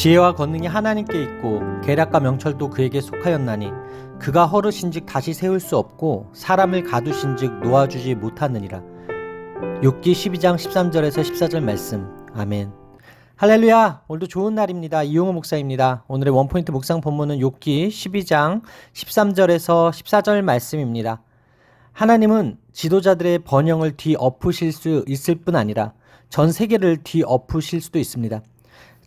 지혜와 권능이 하나님께 있고 계략과 명철도 그에게 속하였나니 그가 허르신즉 다시 세울 수 없고 사람을 가두신즉 놓아주지 못하느니라. 욥기 12장 13절에서 14절 말씀. 아멘. 할렐루야. 오늘도 좋은 날입니다. 이용호 목사입니다. 오늘의 원포인트 묵상 본문은 욥기 12장 13절에서 14절 말씀입니다. 하나님은 지도자들의 번영을 뒤엎으실 수 있을 뿐 아니라 전 세계를 뒤엎으실 수도 있습니다.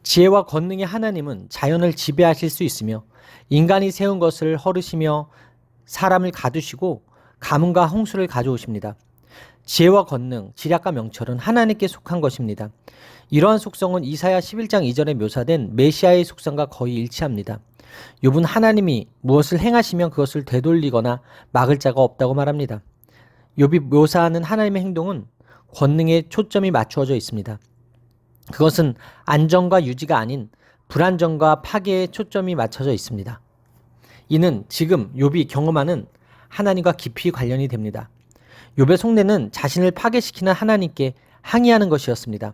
지혜와 권능의 하나님은 자연을 지배하실 수 있으며 인간이 세운 것을 허르시며 사람을 가두시고 가뭄과 홍수를 가져오십니다. 지혜와 권능, 지략과 명철은 하나님께 속한 것입니다. 이러한 속성은 이사야 11장 2절에 묘사된 메시아의 속성과 거의 일치합니다. 욥은 하나님이 무엇을 행하시면 그것을 되돌리거나 막을 자가 없다고 말합니다. 욥이 묘사하는 하나님의 행동은 권능에 초점이 맞추어져 있습니다. 그것은 안정과 유지가 아닌 불안정과 파괴에 초점이 맞춰져 있습니다. 이는 지금 욥이 경험하는 하나님과 깊이 관련이 됩니다. 욥의 속내는 자신을 파괴시키는 하나님께 항의하는 것이었습니다.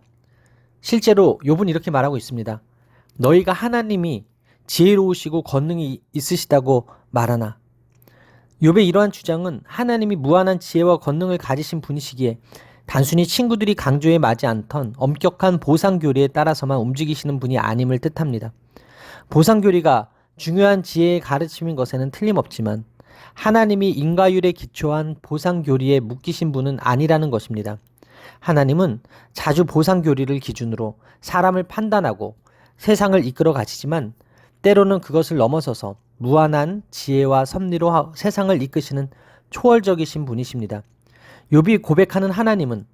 실제로 욥은 이렇게 말하고 있습니다. 너희가 하나님이 지혜로우시고 권능이 있으시다고 말하나. 욥의 이러한 주장은 하나님이 무한한 지혜와 권능을 가지신 분이시기에 단순히 친구들이 강조에 맞지 않던 엄격한 보상 교리에 따라서만 움직이시는 분이 아님을 뜻합니다. 보상 교리가 중요한 지혜의 가르침인 것에는 틀림없지만 하나님이 인과율에 기초한 보상 교리에 묶이신 분은 아니라는 것입니다. 하나님은 자주 보상 교리를 기준으로 사람을 판단하고 세상을 이끌어 가시지만 때로는 그것을 넘어서서 무한한 지혜와 섭리로 세상을 이끄시는 초월적이신 분이십니다. 욥이 고백하는 하나님은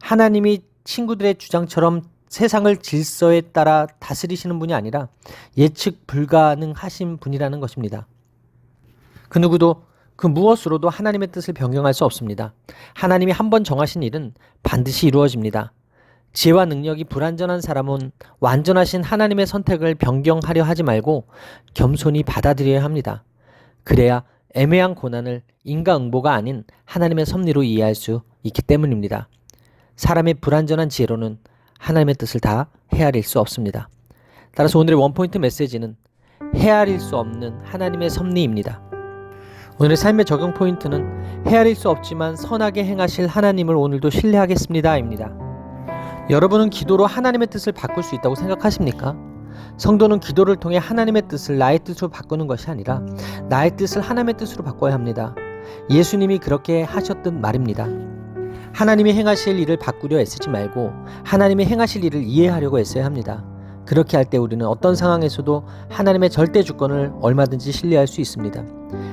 하나님이 친구들의 주장처럼 세상을 질서에 따라 다스리시는 분이 아니라 예측 불가능하신 분이라는 것입니다. 그 누구도 그 무엇으로도 하나님의 뜻을 변경할 수 없습니다. 하나님이 한 번 정하신 일은 반드시 이루어집니다. 지혜와 능력이 불완전한 사람은 완전하신 하나님의 선택을 변경하려 하지 말고 겸손히 받아들여야 합니다. 그래야 애매한 고난을 인과응보가 아닌 하나님의 섭리로 이해할 수 있기 때문입니다. 사람의 불완전한 지혜로는 하나님의 뜻을 다 헤아릴 수 없습니다. 따라서 오늘의 원포인트 메시지는 헤아릴 수 없는 하나님의 섭리입니다. 오늘의 삶의 적용 포인트는 헤아릴 수 없지만 선하게 행하실 하나님을 오늘도 신뢰하겠습니다입니다. 여러분은 기도로 하나님의 뜻을 바꿀 수 있다고 생각하십니까? 성도는 기도를 통해 하나님의 뜻을 나의 뜻으로 바꾸는 것이 아니라 나의 뜻을 하나님의 뜻으로 바꿔야 합니다. 예수님이 그렇게 하셨던 말입니다. 하나님이 행하실 일을 바꾸려 애쓰지 말고 하나님이 행하실 일을 이해하려고 애써야 합니다. 그렇게 할 때 우리는 어떤 상황에서도 하나님의 절대 주권을 얼마든지 신뢰할 수 있습니다.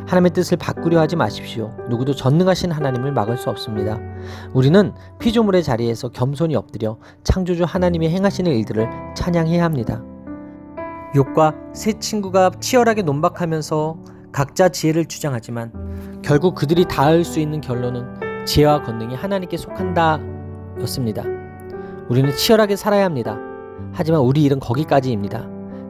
하나님의 뜻을 바꾸려 하지 마십시오. 누구도 전능하신 하나님을 막을 수 없습니다. 우리는 피조물의 자리에서 겸손히 엎드려 창조주 하나님이 행하시는 일들을 찬양해야 합니다. 욕과 세 친구가 치열하게 논박하면서 각자 지혜를 주장하지만 결국 그들이 닿을 수 있는 결론은 지혜와 권능이 하나님께 속한다 였습니다. 우리는 치열하게 살아야 합니다. 하지만 우리 일은 거기까지입니다.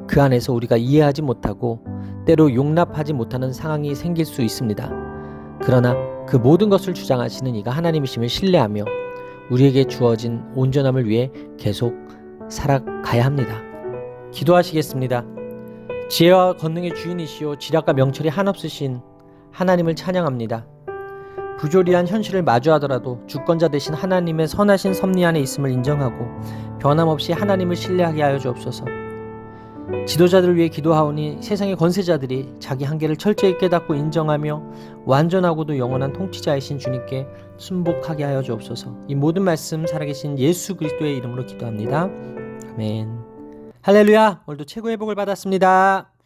그 안에서 우리가 이해하지 못하고 때로 용납하지 못하는 상황이 생길 수 있습니다. 그러나 그 모든 것을 주장하시는 이가 하나님이심을 신뢰하며 우리에게 주어진 온전함을 위해 계속 살아가야 합니다. 기도하시겠습니다. 지혜와 권능의 주인이시오 지략과 명철이 한없으신 하나님을 찬양합니다. 부조리한 현실을 마주하더라도 주권자 되신 하나님의 선하신 섭리 안에 있음을 인정하고 변함없이 하나님을 신뢰하게 하여 주옵소서. 지도자들을 위해 기도하오니 세상의 권세자들이 자기 한계를 철저히 깨닫고 인정하며 완전하고도 영원한 통치자이신 주님께 순복하게 하여 주옵소서. 이 모든 말씀 살아계신 예수 그리스도의 이름으로 기도합니다. 아멘. 할렐루야! 오늘도 최고의 복을 받았습니다.